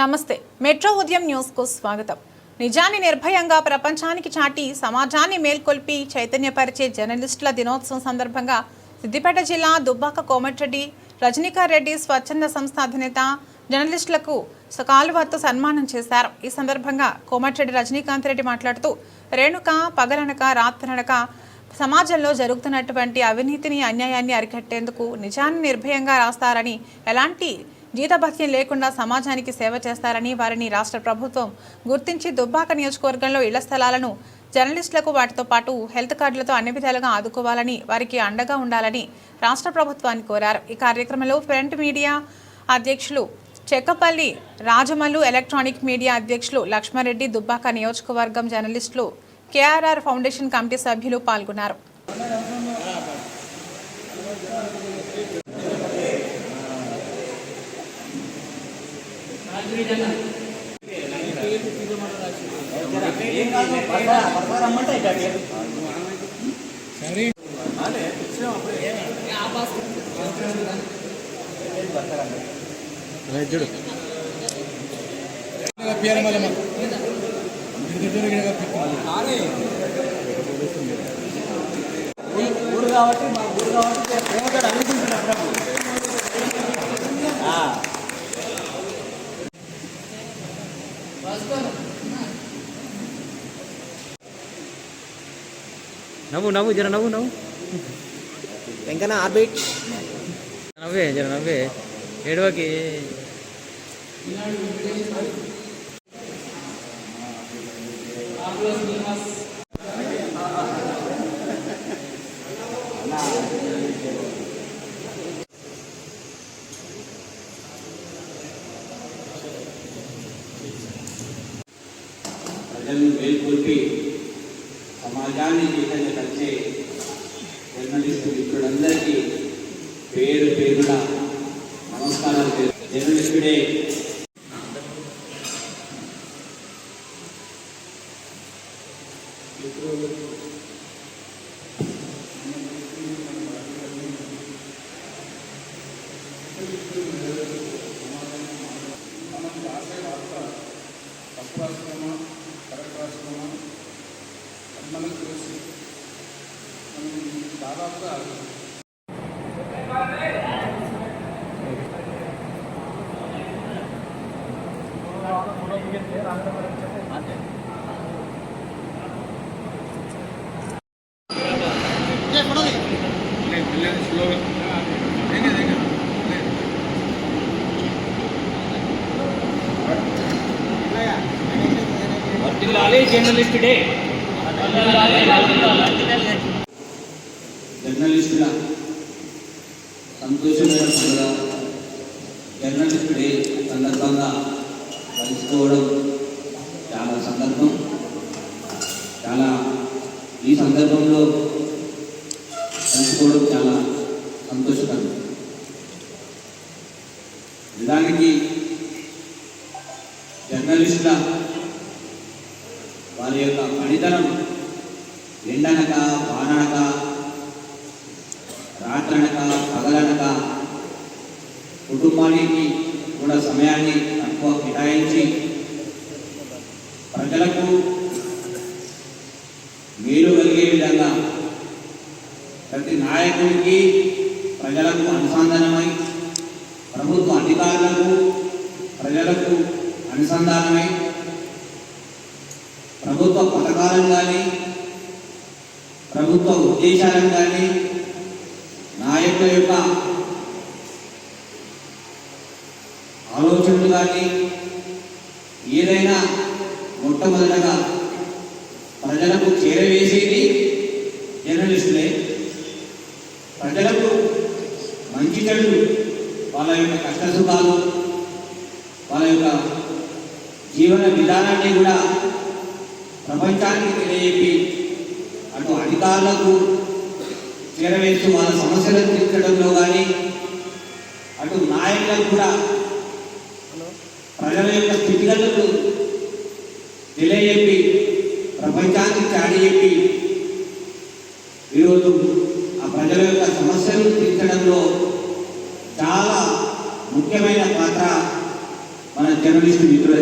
నమస్తే. మెట్రో ఉదయం న్యూస్కు స్వాగతం. నిజాన్ని నిర్భయంగా ప్రపంచానికి చాటి సమాజాన్ని మేల్కొల్పి చైతన్యపరిచే జర్నలిస్టుల దినోత్సవం సందర్భంగా సిద్దిపేట జిల్లా దుబ్బాక కోమటిరెడ్డి రజనీకార్ రెడ్డి స్వచ్ఛంద సంస్థ అధినేత జర్నలిస్టులకు కాలువతో సన్మానం చేశారు. ఈ సందర్భంగా కోమటిరెడ్డి రజనీకాంత్ రెడ్డి మాట్లాడుతూ రేణుక పగలనక రాత్రనక సమాజంలో జరుగుతున్నటువంటి అవినీతిని అన్యాయాన్ని అరికట్టేందుకు నిజాన్ని నిర్భయంగా రాస్తారని ఎలాంటి జీతభత్యం లేకుండా సమాజానికి సేవ చేస్తారని వారిని రాష్ట్ర ప్రభుత్వం గుర్తించి దుబ్బాక నియోజకవర్గంలో ఇళ్ళ స్థలాలను జర్నలిస్టులకు వాటితో పాటు హెల్త్ కార్డులతో అన్ని విధాలుగా ఆదుకోవాలని వారికి అండగా ఉండాలని రాష్ట్ర ప్రభుత్వాన్ని కోరారు. ఈ కార్యక్రమంలో ఫ్రంట్ మీడియా అధ్యక్షులు చెక్కపల్లి రాజమల్లు ఎలక్ట్రానిక్ మీడియా అధ్యక్షులు లక్ష్మారెడ్డి దుబ్బాక నియోజకవర్గం జర్నలిస్టులు కేఆర్ఆర్ ఫౌండేషన్ కమిటీ సభ్యులు పాల్గొన్నారు. చూడు పేరు మళ్ళీ ఊరు కాబట్టి మా ఊరు కాబట్టి ప్రేమగా అనుకుంటున్నా. నవ్వు నవ్వు జర నవ్వు నవ్వు. వెంకన్న ఆర్బిట్ నవ్వే జర నవ్వే. ఏడవకి. ప్రజలను మేల్కొల్పి సమాజాన్ని విధంగా కలిసే జర్నలిస్టు మిత్రులందరికీ పేరు పేరున నమస్కారాలు జర్నలిస్టుడే Thank you. అది మనకు తెలుసు మనం దాదాపుగా లేదు, లేదు, స్లోగా. ఏం కాదు, జర్నలిస్టుల సంతోషమైన పండుగ జర్నలిస్టు డే సందర్భంగా కలుసుకోవడం చాలా సందర్భం. చాలా ఈ సందర్భంలో కలుసుకోవడం చాలా సంతోషకరం. నిజానికి జర్నలిస్టుల వారి యొక్క పనితనం ఎండనక వాననక రాత్రనక పగలనక కుటుంబానికి కూడా సమయాన్ని తక్కువ కేటాయించి ప్రజలకు మేలు కలిగే విధంగా ప్రతి నాయకుడికి ప్రజలకు అనుసంధానమై ప్రభుత్వ అధికారులకు ప్రజలకు అనుసంధానమై ప్రభుత్వ పథకాలను కానీ ప్రభుత్వ ఉద్దేశాలను కానీ నాయకుల యొక్క ఆలోచనలు కానీ ఏదైనా మొట్టమొదటగా ప్రజలకు చేరవేసేది జర్నలిస్టులే. ప్రజలకు మంచి చెడు వాళ్ళ యొక్క కష్ట సుఖాలు వాళ్ళ యొక్క జీవన విధానాన్ని కూడా ప్రపంచానికి తెలియజెప్పి అటు అధికారులకు చేరవేసి వాళ్ళ సమస్యలను తీర్చడంలో కానీ అటు నాయకులకు కూడా ప్రజల యొక్క స్థితిగతులు తెలియజెప్పి ప్రపంచానికి చాటి చెప్పి ఈరోజు ఆ ప్రజల యొక్క సమస్యలు తీర్చడంలో చాలా ముఖ్యమైన పాత్ర మన జర్నలిస్ట్ జర్నలిస్ట్